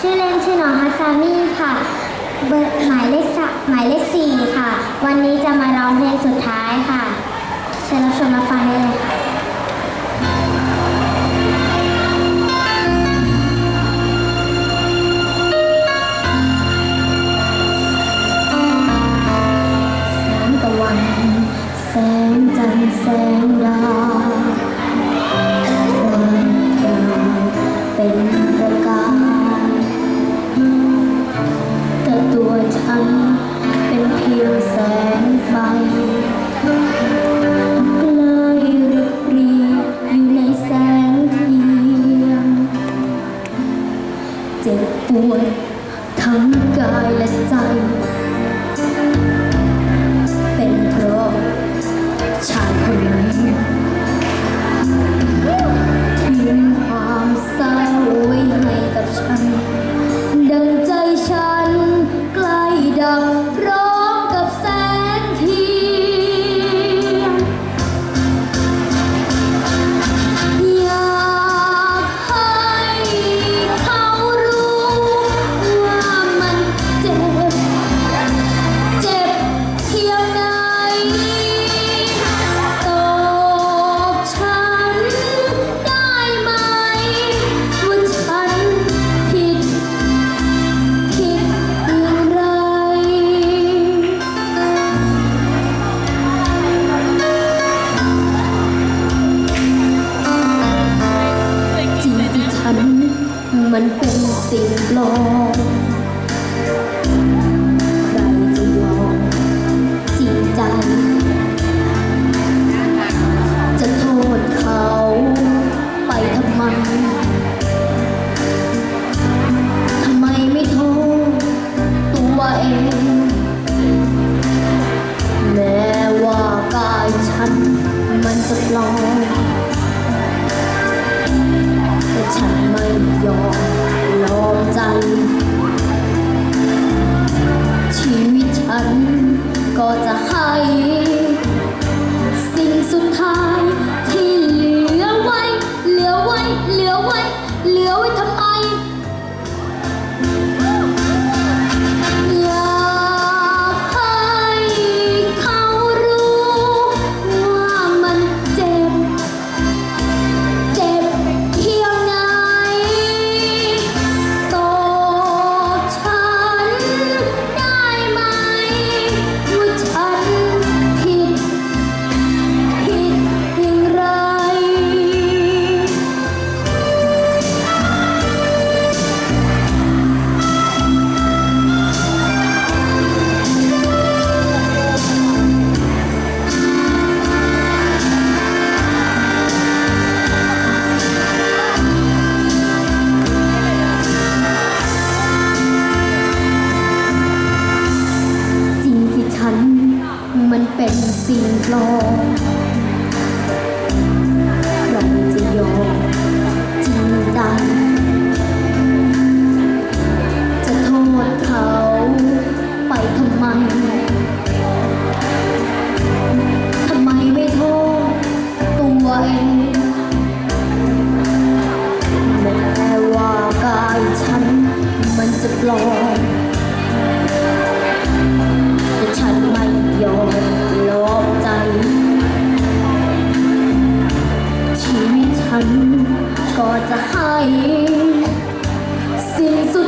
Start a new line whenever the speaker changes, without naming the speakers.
ชื่อเล่นชื่อน้องฮัซามี่ค่ะ เบอร์หมายเลขสหมายเลขสี่ค่ะ วันนี้จะมาร้องเพลงสุดท้ายค่ะ เชิญรับชมรับฟังได้เลยค่ะแสงจันทร์แสงดาว สุดลองแต่ฉันไม่ยอมยอมใจ ชีวิตฉันก็จะให้สิ่งสุดท้ายที่เหลือไว้ เหลือไว้ เหลือไว้ เหลือไว้ทำไม สิ่งโล ให้สิ้นสุด